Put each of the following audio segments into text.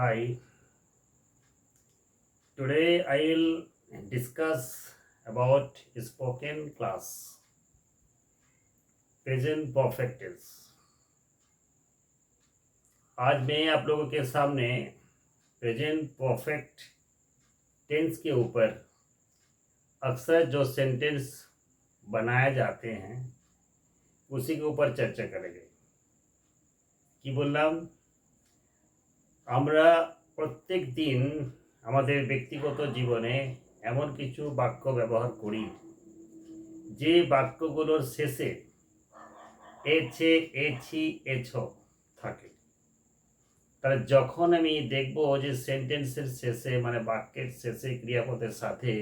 Hi, today I'll discuss about spoken class, present perfect tense. आज मैं आप लोगों के सामने प्रेजेंट परफेक्ट टेंस के ऊपर अक्सर जो सेंटेंस बनाए जाते हैं उसी के ऊपर चर्चा करेंगे। कि बोल रहा हूँ? আমরা প্রত্যেক দিন আমাদের ব্যক্তিগত জীবনে এমন কিছু বাক্য ব্যবহার করি, যে বাক্যগুলোর শেষে এছে, এছি, এছ থাকে। তাহলে যখন আমি দেখব যে সেন্টেন্সের শেষে মানে বাক্যের শেষে, ক্রিয়াপদের সাথে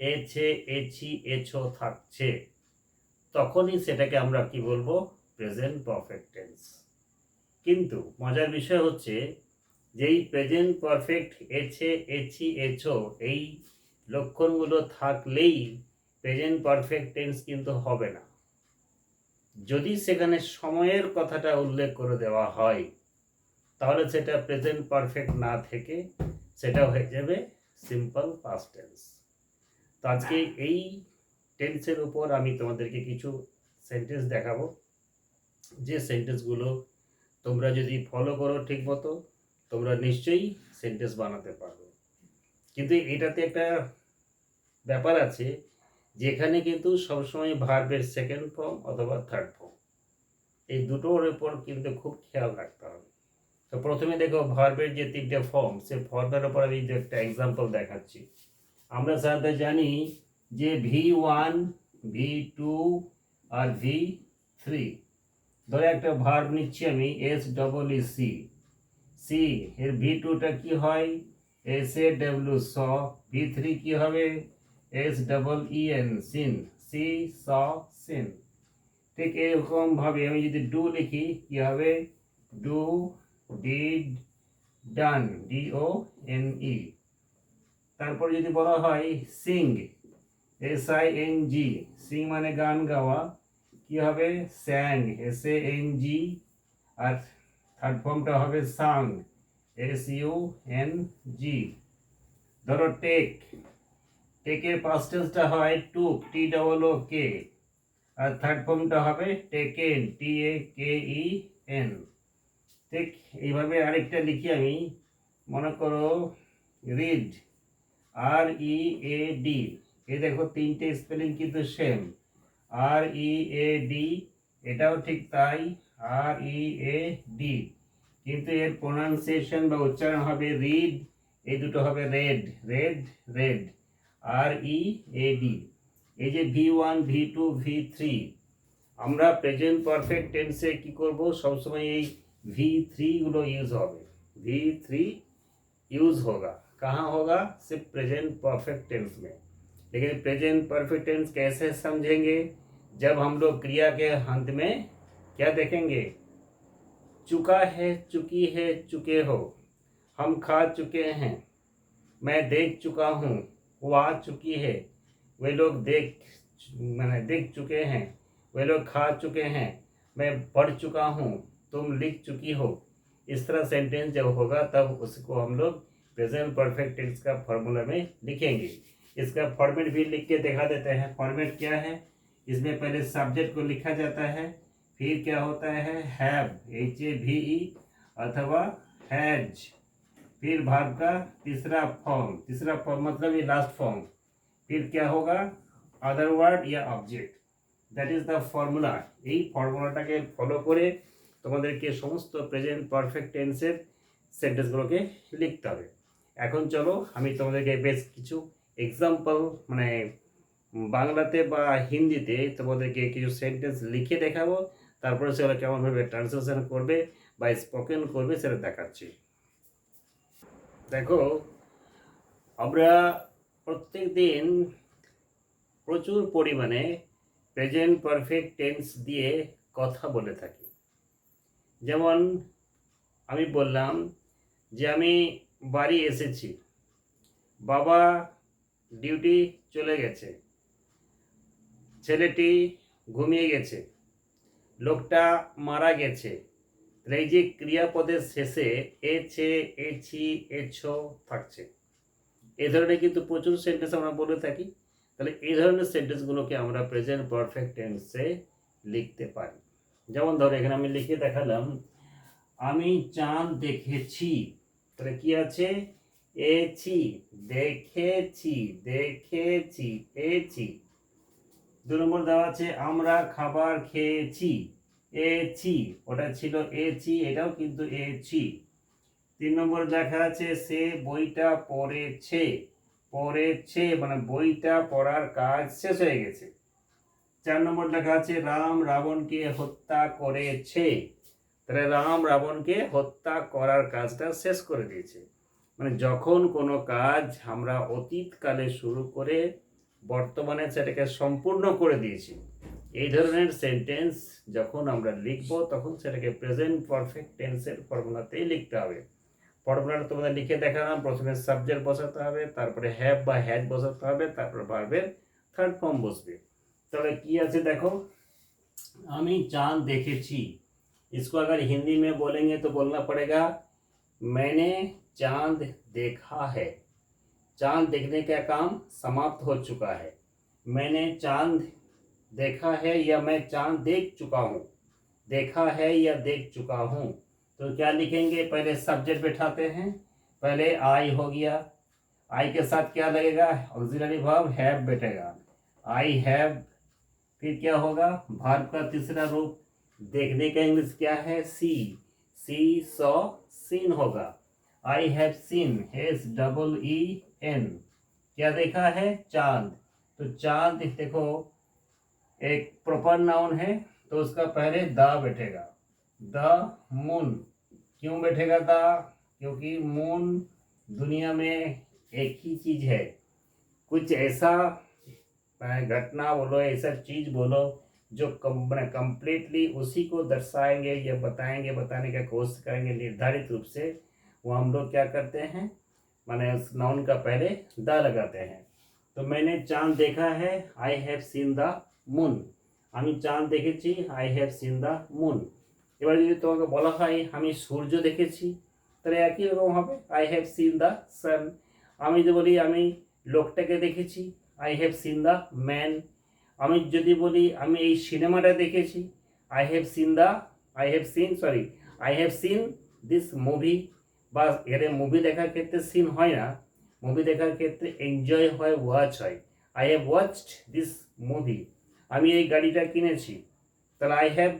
এছে, এছি, এছ থাকছে, তখনই সেটাকে আমরা কি বলব? প্রেজেন্ট পারফেক্ট টেন্স কিন্তু মজার বিষয় হচ্ছে যেই প্রেজেন্ট পারফেক্ট এছে, এছি, এছো, এই লক্ষণগুলো থাকলেই প্রেজেন্ট পারফেক্ট টেন্স কিন্তু হবে না। যদি সেখানে সময়ের কথাটা উল্লেখ করে দেওয়া হয়, তাহলে সেটা প্রেজেন্ট পারফেক্ট না থেকে সেটা হয়ে যাবে সিম্পল পাস্ট টেন্স তো আজকে এই টেন্সের উপর আমি তোমাদেরকে কিছু সেন্টেন্স দেখাবো। যে সেন্টেন্সগুলো তোমরা যদি ফলো করো ঠিক মতো তোমরা নিশ্চয়ই সেন্টেন্স বানাতে পারবে কিন্তু এটাতে একটা ব্যাপার আছে, যেখানে কিন্তু সবসময় ভার্বের সেকেন্ড ফর্ম অথবা থার্ড ফর্ম এই দুটোর উপর কিন্তু খুব খেয়াল রাখতে হবে। তো প্রথমে দেখো ভার্বের যে তিনটে ফর্ম সে ফর্মের ওপর আমি যে একটা এক্সাম্পল দেখাচ্ছি। আমরা সাধারণত জানি যে ভি ওয়ান ভি টু আর ভি থ্রি ধরে একটা ভার্ব নিচ্ছি আমি S double E see see এর ভি টুটা কি হয়? S A W saw V three কি হবে? S double E N seen see saw seen ঠিক এরকম ভাবে আমি যদি ডু লিখি, কি হবে? Do did done D O N E তারপর যদি বলা হয় sing S I N G sing মানে গান গাওয়া, কি হবে? Sang S A N G R third ফর্মটা হবে sung S U N G ধরো টেক। টেকের পাস্টেন্সটা হয় টুক টি ডবল ও কে আর থার্ড ফর্মটা হবে টেকেন টি এ কে ই এন ঠিক এইভাবে আরেকটা লিখি আমি। মনে করো read R E A D A দেখো তিনটে স্পেলিং কিন্তু same R E A D এটাও ঠিক তাই। আর ই এ ডি কিন্তু এর প্রোনাউন্সিয়েশন বা উচ্চারণ হবে রিড এই দুটো হবে read read read R E A D এই যে V one V two V three আমরা প্রেজেন্ট পারফেক্ট টেন্সে কি করব সবসময় এই ভি थ्रीগুলো यूज़ होगा वी थ्री यूज़ होगा कहाँ होगा सिर्फ़ प्रेजेंट परफेक्ट टेंस में लेकिन प्रेजेंट परफेक्ट टेंस कैसे समझेंगे जब हम लोग क्रिया के अंत में क्या देखेंगे? चुका है, चुकी है, चुके हो। हम खा चुके हैं। मैं देख चुका हूँ, वो आ चुकी है। वे लोग देख, मैंने देख चुके हैं, वे लोग खा चुके हैं। मैं पढ़ चुका हूँ, तुम लिख चुकी हो। इस तरह सेंटेंस जब होगा, तब उसको हम लोग प्रेजेंट परफेक्ट टेंस का फॉर्मूला में लिखेंगे। इसका फॉर्मेट भी लिख के दिखा देते हैं। फॉर्मेट क्या है? इसमें पहले सब्जेक्ट को लिखा जाता है। फिर क्या होता है हैव एच ए भी ई अथवा हैज फिर भाग का तीसरा फॉर्म तीसरा फॉर्म मतलब ये लास्ट फॉर्म फिर क्या होगा अदर वर्ड या object that is the formula এই ফর্মুলাটাকে ফলো করে তোমাদেরকে সমস্ত প্রেজেন্ট পারফেক্ট টেন্সের সেন্টেন্সগুলোকে লিখতে হবে এখন চলো আমি তোমাদেরকে বেশ কিছু এক্সাম্পল মানে বাংলাতে বা হিন্দিতে তোমাদেরকে কিছু সেন্টেন্স লিখে দেখাবো তারপরে সেগুলো কেমনভাবে ট্রান্সলেশন করবে বা স্পোকেন করবে সেটা দেখাচ্ছি। দেখো, আমরা প্রত্যেক দিন প্রচুর পরিমাণে প্রেজেন্ট পারফেক্ট টেন্স দিয়ে কথা বলে থাকি। যেমন আমি বললাম যে আমি বাড়ি এসেছি, বাবা ডিউটি চলে গেছে, ছেলেটি ঘুমিয়ে গেছে। লোকটা মারা গেছে। এই যে ক্রিয়াপদের শেষে এছে এছি এছ থাকছে। এ ধরনের কিন্তু প্রচুর সেন্টেন্স আমরা বলে থাকি। তাহলে এই ধরনের সেন্টেন্সগুলোকে আমরা প্রেজেন্ট পারফেক্ট টেন্সে লিখতে পারি। যেমন ধরো, এখানে আমি লিখে দেখালাম, আমি চাঁদ দেখেছি। তাহলে কি আছে? এছি দেখেছি দেখেছি এছি দু নম্বর দেওয়া আছে, আমরা খাবার খেয়েছি। এছি। ওটা ছিল এছি, এটাও কিন্তু এছি। তিন নম্বর দেখা আছে, সে বইটা পড়েছে। পড়েছে? মানে বইটা পড়ার কাজ শেষ হয়ে গেছে। চার নম্বর লেখা আছে, রাম রাবণকে হত্যা করেছে। তাহলে রাম রাবণকে হত্যা করার কাজটা শেষ করে দিয়েছে। মানে যখন কোনো কাজ আমরা অতীতকালে শুরু করে বর্তমানে সেটাকে সম্পূর্ণ করে দিয়েছি এই ধরনের সেন্টেন্স যখন আমরা লিখব তখন সেটাকে প্রেজেন্ট পারফেক্ট টেন্সের ফর্মুলাতেই লিখতে হবে ফর্মুলাটা তোমাদের লিখে দেখালাম প্রথমে সাবজেক্ট বসাতে হবে তারপরে হ্যাভ বা হ্যাজ বসাতে হবে তারপরে ভার্বের থার্ড ফর্ম বসবে তাহলে কি আছে দেখো আমি चांद দেখেছি इसको अगर हिंदी में बोलेंगे तो बोलना पड़ेगा मैंने चांद देखा है चाँद देखने का काम समाप्त हो चुका है। मैंने चाँद देखा है या मैं चाँद देख चुका हूँ? देखा है या देख चुका हूँ? तो क्या लिखेंगे? पहले सब्जेक्ट बैठाते हैं। पहले आई हो गया। आई के साथ क्या लगेगा? ऑक्सिलरी वर्ब हैव बैठेगा। आई हैव फिर क्या होगा? भार्ब का तीसरा रूप देखने का इंग्लिश क्या है? सी सी सॉ सीन होगा। I have seen S double E N क्या देखा है? चाँद। तो चाँद, देखो, एक प्रॉपर नाउन है तो उसका पहले द बैठेगा। द मून क्यों बैठेगा द? क्योंकि मून दुनिया में एक ही चीज़ है। कुछ ऐसा घटना बोलो, ऐसा चीज़ बोलो, जो कंप्लीटली उसी को दर्शाएँगे या बताएँगे, बताने का कोशिश करेंगे, निर्धारित रूप से, वो हम लोग क्या करते हैं? माने उस नाउन का पहले द लगाते हैं তো मैंने চাঁদ দেখা है I have seen the moon আমি চাঁদ দেখেছি I have seen the moon এবার যদি তোমাকে বলা হয় আমি সূর্য দেখেছি তাহলে একই রকম হবে I have seen the sun আমি যদি বলি আমি লোকটাকে দেখেছি I have seen the man আমি যদি বলি আমি এই সিনেমাটা দেখেছি I have seen the I have seen sorry I have seen this movie বা এর মুভি দেখার ক্ষেত্রে সিন হয় না। মুভি দেখার ক্ষেত্রে এনজয় হয় ওয়াচ হয়। I have watched this movie আমি এই গাড়িটা কিনেছি। তাহলে আই হ্যাভ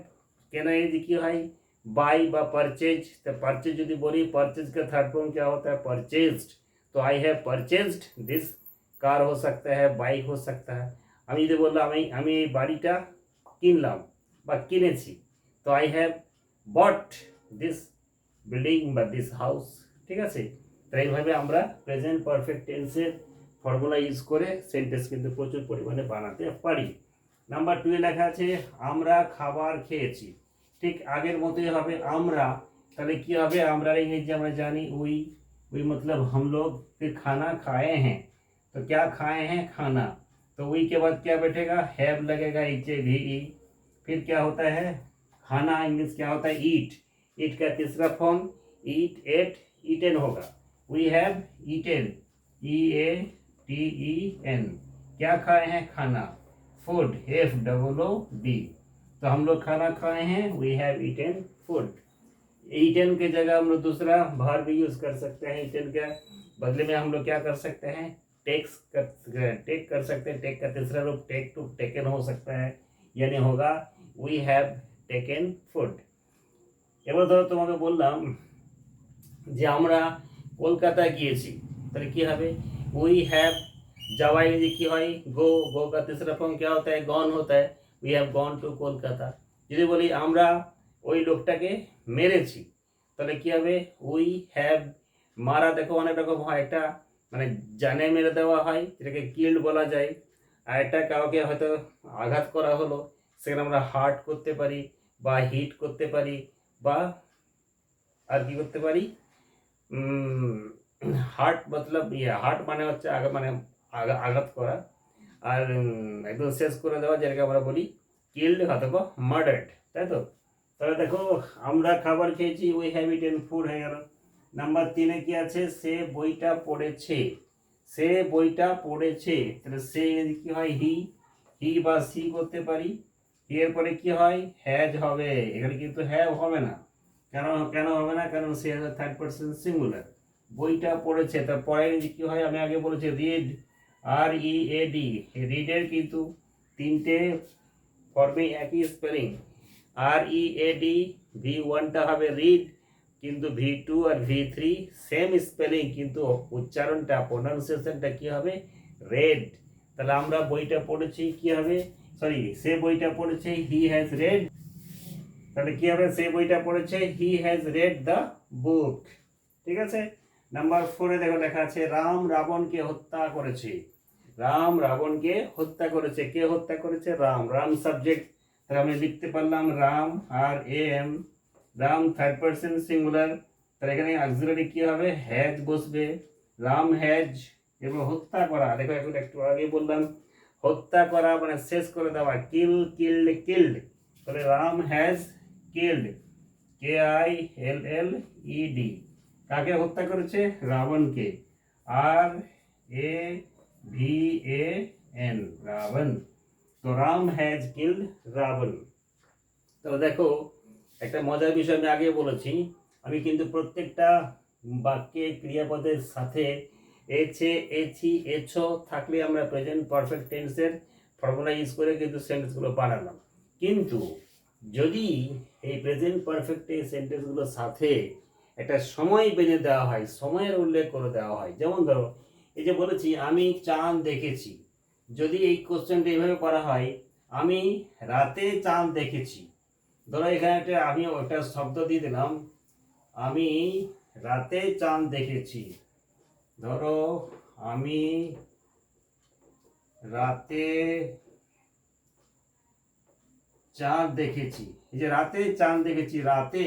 কেনা এই কী হয়? বাই বা পারচেজ তা পারচেজ যদি বলি পারচেজ का थर्ड কে क्या होता है परचेज्ड तो I have purchased this car हो বাইক है बाइक हो আমি যদি বললাম, আমি আমি এই বাড়িটা কিনলাম বা কিনেছি। তো I have bought this building বা দিস হাউস ঠিক আছে তো এইভাবে আমরা প্রেজেন্ট পারফেক্ট টেন্সের ফর্মুলা ইউজ করে সেন্টেন্স কিন্তু প্রচুর পরিমাণে বানাতে পারি নাম্বার টুয়ে লেখা আছে আমরা খাবার খেয়েছি ঠিক আগের মতোই হবে আমরা তাহলে কি হবে আমরা ইংরেজি আমরা জানি উই उई मतलब हम लोग फिर खाना खाए हैं तो क्या खाए हैं खाना तो उई के बाद क्या बैठेगा हैव लगेगा एच ए भी ई फिर क्या होता है खाना इंग्लिश क्या होता है ईट ईट का तीसरा फॉर्म ईट एट ईटेन होगा। We have eaten E A T E N क्या खाए हैं? खाना। Food F double O D तो हम लोग खाना खाए हैं। We have eaten food eaten के जगह हम लोग दूसरा भार भी यूज़ कर सकते हैं। ईटेन का बदले में हम लोग क्या कर सकते हैं? टेक्स कर टेक कर सकते हैं। टेक का तीसरा रूप टेक टू टेकन हो सकता है। यानी होगा वी हैव टेकन फ़ूड এবার ধরো তোমাকে বললাম যে আমরা কলকাতায় গিয়েছি, তাহলে কী হবে? উই হ্যাভ যাওয়া ইংরেজি কী হয়? গো গো কা তেসরা ফর্ম কে হতে হয় গন হতে হয়। We have gone to Kolkata যদি বলি আমরা ওই লোকটাকে মেরেছি, তাহলে কী হবে? উই হ্যাভ মারা, দেখো অনেক রকম হয়। একটা মানে জানে মেরে দেওয়া হয়, যেটাকে কিল্ড বলা যায়। আর একটা কাউকে হয়তো আঘাত করা হলো, সেখানে আমরা হার্ট করতে পারি বা হিট করতে পারি। বা আর কি করতে পারি। হার্ট মতলব ইয়ে হার্ট মানে হচ্ছে আগা মানে আঘাত করা। আর একদম শেষ করে দেওয়া, যেটাকে আমরা বলি কিল্ড অথবা মার্ডার্ড তাই তো? তাহলে দেখো, আমরা খাবার খেয়েছি, ওই হ্যাবিট ইটেন ফুড হয়ে গেল। নাম্বার তিনে কি আছে? সে বইটা পড়েছে। সে বইটা পড়েছে, তাহলে সে কি হয়? হি হি বা সি করতে পারি। হি এর পরে কি হয়? হ্যাজ হবে। এখানে কিন্তু হ্যাভ হবে না। কেন কেন হবে না? কারণ সে থার্ড পার্সন সিঙ্গুলার বইটা পড়েছে। তার পরে কি হয়? আমি আগে বলেছি read R E A D রিডের কিন্তু তিনটে ফর্মে একই spelling R E A D V ওয়ানটা হবে রিড কিন্তু ভি টু আর ভি থ্রি সেম স্পেলিং কিন্তু উচ্চারণটা প্রোনাউন্সিয়েশনটা কী হবে? রেড তাহলে আমরা বইটা পড়েছি, কী হবে? সরি, সে বইটা পড়েছে হি হ্যাজ রেড তাহলে কি হবে? সে বইটা পড়েছে he has read the book ঠিক আছে? নাম্বার ফোরে দেখো লেখা আছে, রাম রাবণকে হত্যা করেছে। রাম রাবণকে হত্যা করেছে। কে হত্যা করেছে? রাম। রাম সাবজেক্ট তাহলে আমি লিখতে পারলাম Ram R M Ram third person singular তাহলে এখানে অক্সিলারি কি হবে? হ্যাজ বসবে। রাম হ্যাজ এবং হত্যা করা। দেখো, এখন একটু আগে বললাম হত্যা করা মানে শেষ করে দেওয়া কিল কিল্ড কিল্ড তাহলে Ram has killed K I L L E D কাকে হত্যা করেছে? রাবণকে। R A V A N Ravan. তো রাম হ্যাজ কিল্ড রাবণ। তো দেখো, একটা মজার বিষয় আমি আগে বলেছি। আমি কিন্তু প্রত্যেকটা বাক্যে, ক্রিয়াপদের সাথে এছে এছি এছো থাকলে আমরা প্রেজেন্ট পারফেক্ট টেন্সের ফর্মুলা ইউজ করে কিন্তু সেন্টেন্সগুলো বানালাম। কিন্তু যদি এই প্রেজেন্ট পারফেক্ট এই সেন্টেন্সগুলোর সাথে একটা সময় বেঁধে দেওয়া হয়, সময়ের উল্লেখ করে দেওয়া হয়, যেমন ধরো, এই যে বলেছি, আমি চাঁদ দেখেছি। যদি এই কোশ্চেনটা এইভাবে করা হয়, আমি রাতে চাঁদ দেখেছি। ধরো, এখানে একটা, আমি একটা শব্দ দিয়ে দিলাম, আমি রাতে চাঁদ দেখেছি। ধরো আমি রাতে চাঁদ দেখেছি। এই যে রাতে চাঁদ দেখেছি, রাতে,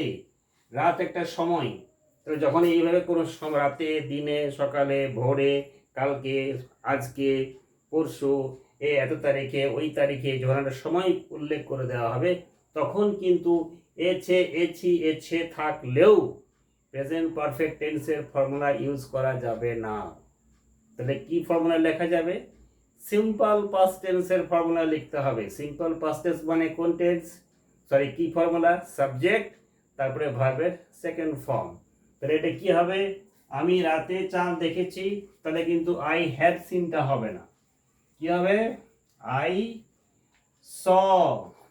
রাত একটা সময়। তো যখন এইভাবে কোনো রাতে, দিনে, সকালে, ভোরে, কালকে, আজকে, পরশু, এ এত তারিখে, ওই তারিখে যখন একটা সময় উল্লেখ করে দেওয়া হবে, তখন কিন্তু এছে, এছি, এছে থাকলেও প্রেজেন্ট পারফেক্ট টেন্সের ফর্মুলা ইউজ করা যাবে না। তাহলে কি ফর্মুলা লেখা যাবে? সিম্পল পাস্ট টেন্সের ফর্মুলা লিখতে হবে। সিম্পল পাস্ট টেন্স মানে কোন টেন্স সরি কি ফর্মুলা সাবজেক্ট তারপরে ভার্বের সেকেন্ড ফর্ম তাহলে এটা কি হবে? আমি রাতে চাঁদ দেখেছি, তাহলে কিন্তু আই হ্যাড সিনটা হবে না। কি হবে? আই স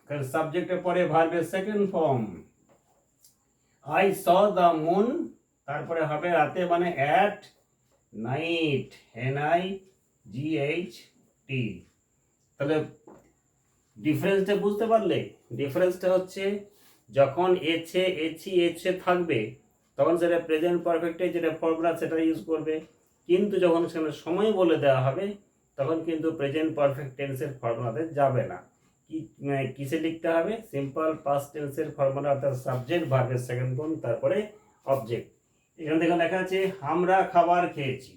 কারণ সাবজেক্টের পরে ভার্বের second form I saw the moon তারপরে হবে রাতে মানে at night N I G H T তাহলে ডিফারেন্সটা বুঝতে পারলে? ডিফারেন্সটা হচ্ছে যখন এছে, এছি, এছে থাকবে, তখন সেটা প্রেজেন্ট পারফেক্টে যেটা ফর্মুলা সেটা ইউজ করবে। কিন্তু যখন সেখানে সময় বলে দেওয়া হবে, তখন কিন্তু প্রেজেন্ট পারফেক্ট টেন্সের ফর্মুলাতে যাবে না। কিসে লিখতে হবে? সিম্পল পাস্ট টেন্সের ফর্মুলা অর্থাৎ সাবজেক্ট ভার্বের সেকেন্ড ফর্ম তারপরে অবজেক্ট এখানে দেখুন লেখা আছে, আমরা খাবার খেয়েছি।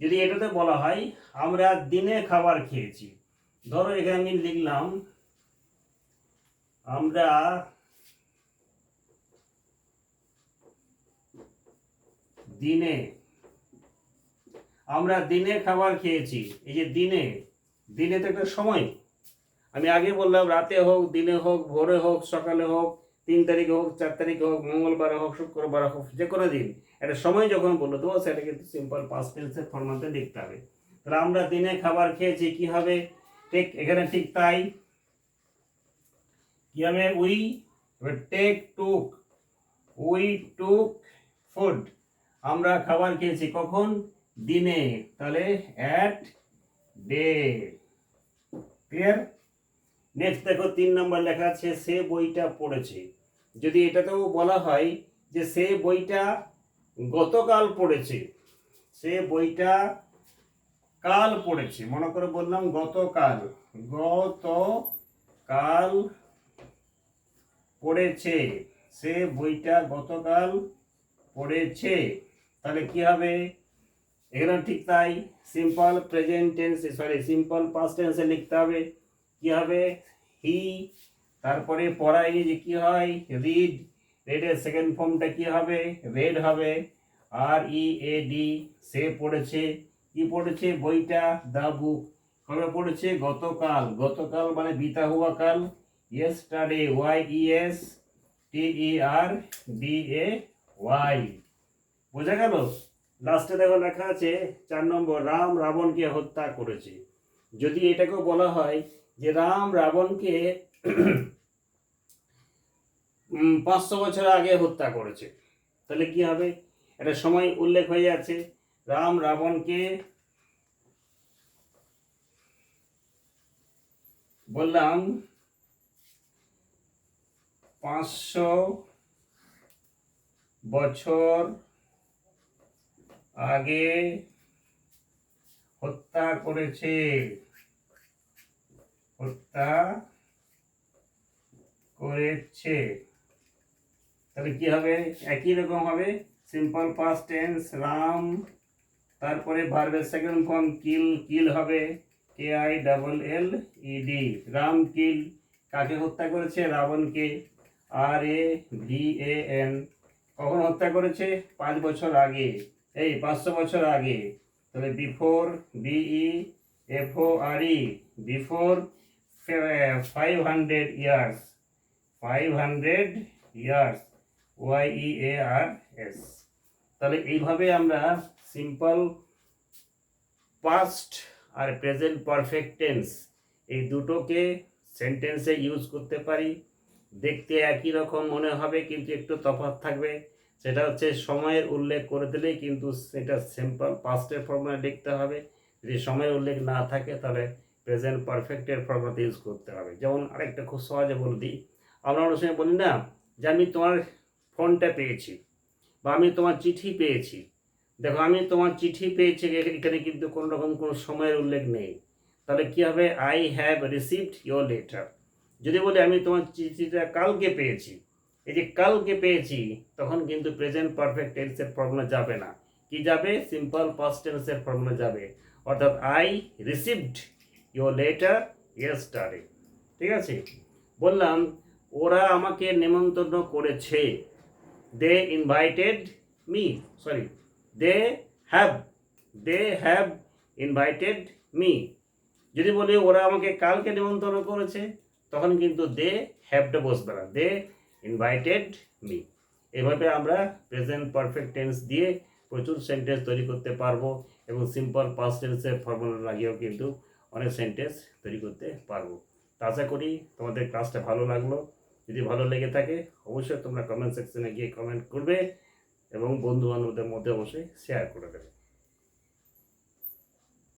যদি এটাতে বলা হয়, আমরা দিনে খাবার খেয়েছি। ধরো এখানে আমি লিখলাম, আমরা দিনে আমরা দিনে খাবার খেয়েছি। এই যে দিনে দিনে তো একটা সময়। আমি আগে বললাম, রাতে হোক, দিনে হোক, ভোরে হোক, সকালে হোক, তিন তারিখে হোক, চার তারিখে হোক, মঙ্গলবার হোক, শুক্রবার হোক, যে কোনো দিন। একটা সময় যখন বলে দেবো সেটা কিন্তু সিম্পল পাস্ট টেন্সের ফর্মাতে লিখতে হবে। তাহলে আমরা দিনে খাবার খেয়েছি, কি হবে? ঠিক এখানে ঠিক তাই। কি হবে? We take took we took food আমরা খাবার খেয়েছি কখন? দিনে। তাহলে অ্যাট ডে ক্লিয়ার নেক্সট দেখো তিন নম্বর লেখা আছে, সে বইটা পড়েছে। যদি এটাতেও বলা হয় যে, সে বইটা গতকাল পড়েছে। সে বইটা কাল পড়েছে। মনে করে বললাম গতকাল। গতকাল পড়েছে। সে বইটা গতকাল পড়েছে। তাহলে কি হবে? এখানে ঠিক তাই। Simple present tense sorry simple past টেন্সে লিখতে হবে। কি হবে? হি তারপরে পড়া ইংরেজি কি হয়? রিড রেডের সেকেন্ড ফর্মটা কি হবে? রেড হবে। আর ই এ ডি সে পড়েছে। কি পড়েছে? বইটা দা বুক কবে পড়েছে? গতকাল। গতকাল মানে বিতা হুয়া কাল। Yesterday Y E S T E R D A Y বোঝা গেল? লাস্টে দেখো লেখা আছে, চার নম্বর, রাম রাবণকে হত্যা করেছে। যদি এটাকেও বলা হয় যে রাম রাবণকে পাঁচশো বছর আগে হত্যা করেছে। তাহলে কি হবে? একটা সময় উল্লেখ হয়ে যাচ্ছে, রাম রাবণকে বললাম, পাঁচশো বছর আগে হত্যা করেছে। হত্যা করেছে। তাহলে কি হবে? একই রকম হবে? সিম্পল পাস্ট টেন্স রাম তারপরে ভার্বের সেকেন্ড ফর্ম কিল কিল হবে। K I double L E D Ram kill কাকে হত্যা করেছে? রাবণকে। R A V A N কখন হত্যা করেছে? পাঁচ বছর আগে। এই পাঁচশো বছর আগে। তাহলে before B E F O R E before five hundred years five hundred years Y E A R S তাহলে এইভাবে আমরা সিম্পল পাস্ট আর প্রেজেন্ট পারফেক্ট টেন্স এই দুটোকে সেন্টেন্সে ইউজ করতে পারি। দেখতে একই রকম মনে হবে, কিন্তু একটু তফাৎ থাকবে। সেটা হচ্ছে সময়ের উল্লেখ করে দিলেই কিন্তু সেটা সিম্পল পাস্টের ফর্মুলা লিখতে হবে। যদি সময়ের উল্লেখ না থাকে তাহলে প্রেজেন্ট পারফেক্টের ফর্মুলাতে ইউজ করতে হবে। যেমন আরেকটা খুব সহজে বলে দিই। আমরা অনেক সময় বলি না যে আমি তোমার ফোনটা পেয়েছি বা আমি তোমার চিঠি পেয়েছি। দেখো, আমি তোমার চিঠি পেয়েছি এখানে কিন্তু কোনো রকম কোনো সময়ের উল্লেখ নেই। তাহলে কী হবে? I have received your letter যদি বলি আমি তোমার চিঠিটা কালকে পেয়েছি, এই যে কালকে পেয়েছি, তখন কিন্তু প্রেজেন্ট পারফেক্ট টেন্সের ফর্মুলা যাবে না। কি যাবে? সিম্পল পাস্ট টেন্সের ফর্মুলা যাবে। অর্থাৎ I received your letter yesterday ঠিক আছে? বললাম, ওরা আমাকে নেমন্তন্ন করেছে। They invited me sorry they have they have invited me যদি বলি, ওরা আমাকে কালকে নিমন্ত্রণ করেছে, তখন কিন্তু দে হ্যাভটা বসবে না। দে ইনভাইটেড মি এভাবে আমরা প্রেজেন্ট পারফেক্ট টেন্স দিয়ে প্রচুর সেন্টেন্স তৈরি করতে পারব এবং সিম্পল পাস্ট টেন্সের ফর্মুলা লাগিয়েও কিন্তু অনেক সেন্টেন্স তৈরি করতে পারব। তা আশা করি তোমাদের ক্লাসটা ভালো লাগল। যদি ভালো লেগে থাকে, অবশ্যই তোমরা কমেন্ট সেকশনে গিয়ে কমেন্ট করবে এবং বন্ধু বান্ধবদের মধ্যে অবশ্যই শেয়ার করে দেবে।